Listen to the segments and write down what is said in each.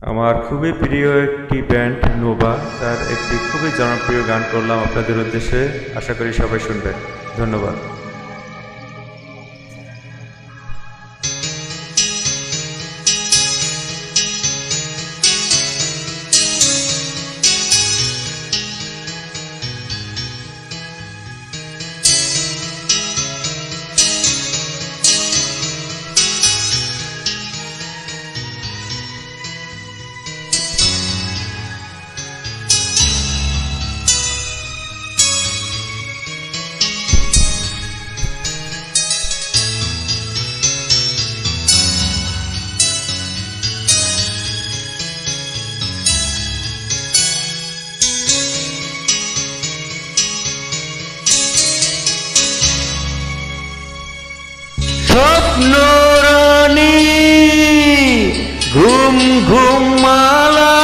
আমার খুবই প্রিয় একটি ব্যান্ড নোভা তার একটি খুবই জনপ্রিয় গান করলাম আপনাদের উদ্দেশ্যে। আশা করি সবাই শুনবেন। ধন্যবাদ। ঘুম ঘুম মালা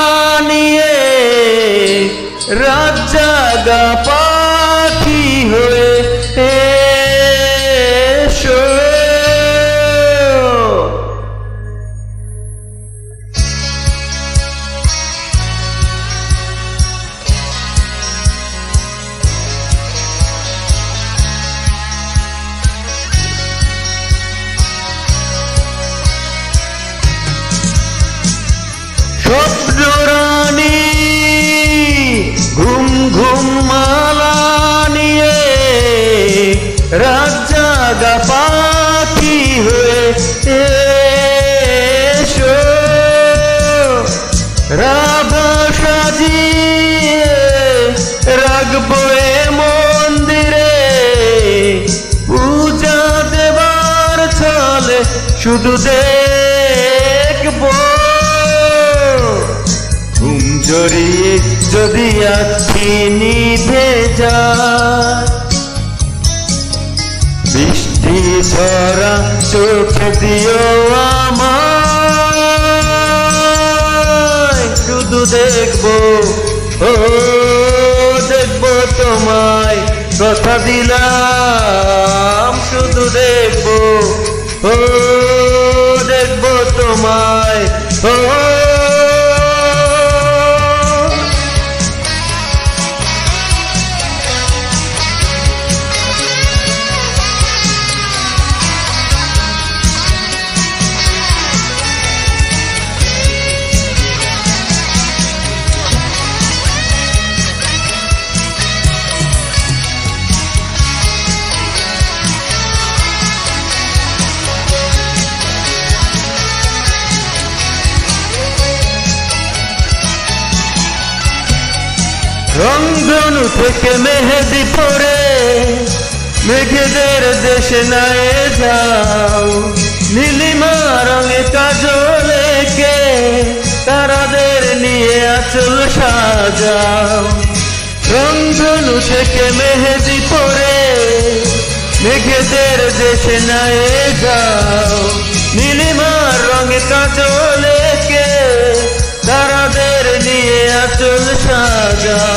রাত পাখি হয়ে এসো। রাব সাজিয়ে রাখব এ মন্দিরে। পূজা দেবার ছলে শুধু দেখব। ঘুম জড়িয়ে যদি আখি নিভে যায়। ধরা চোখ দিও আমায়। শুধু দেখব, ও, দেখব তোমায়। কথা দিলাম, শুধু দেখব, ও, দেখব তোমায়। ও রংধনু থেকে মেহেদি পরে মেঘেদের দেশে নায়ে যাও। নীলিমা রঙে কাজল এঁকে তারাদের নিয়ে আচল সাজাও। রংধনু থেকে মেহেদি পরে মেঘেদের দেশে নায়ে যাও। নীলিমার রঙে কাজল এঁকে তারাদের নিয়ে আচল সাজাও।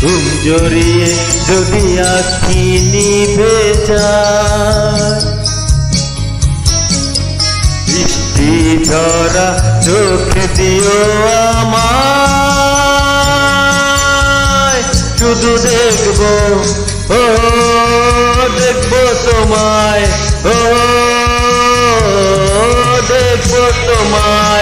ঘুম জড়িয়ে যদি আখি যায়। বৃষ্টি ধরা চোখে দিও আমায়। শুধু দেখব, ও, দেখব তোমায়। ও, দেখব তোমায়।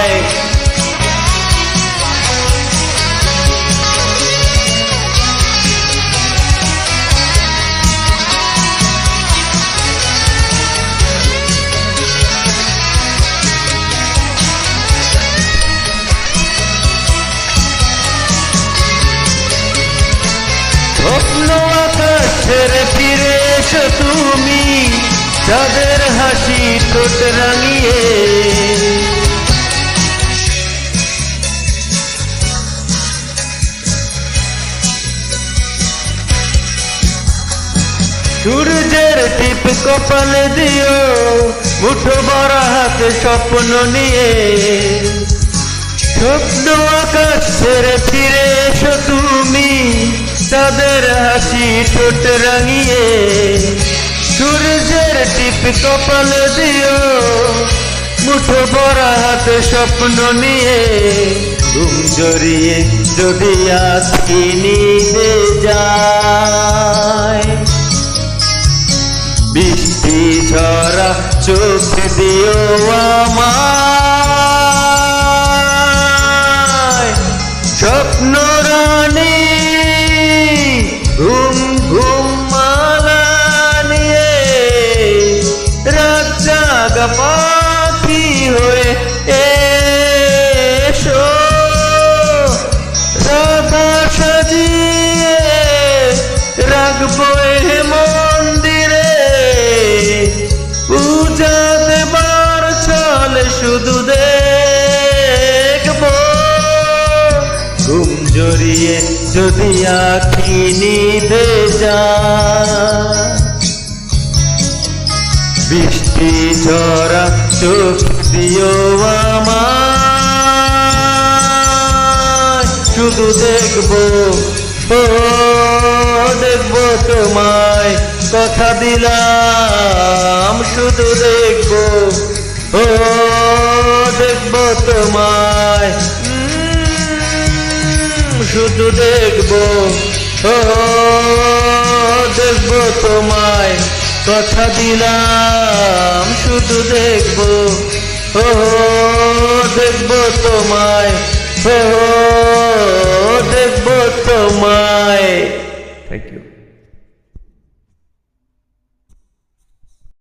তাদের হাসি ঠোঁট রাঙিয়ে। সূর্যের টিপ কপালে দিও, মুঠো বড় হাতে স্বপ্ন নিয়ে। স্বপ্ন আকাশ ছেড়ে ফিরে এসো তুমি, তাদের হাসি ঠোঁট রাঙিয়ে। সূর্যের টিপ কপাল দিও, মুঠো ভরা হাতে স্বপ্ন নিয়ে, ঘুম জড়িয়ে যদি আজকে নিতে যায়। বৃষ্টি ঝরা চোখ দিও জাগা হয়ে এসো। রাধা সাজিয়ে রাখব এ মন্দিরে। পূজা দেবার চলে শুধু দেখব। ঘুম জড়িয়ে যদি আখি নিভে যায়। বৃষ্টি ঝরা চোখ দিও আমায়। শুধু দেখব, ও, দেখব তোমায়। কথা দিলাম, শুধু দেখব, ও, দেখব তোমায়। শুধু দেখব, ও, দেখব তোমায়। কথা দিলাম শুধু দেখব। ও দেখব তোমায়। ও দেখব তোমায়। Thank you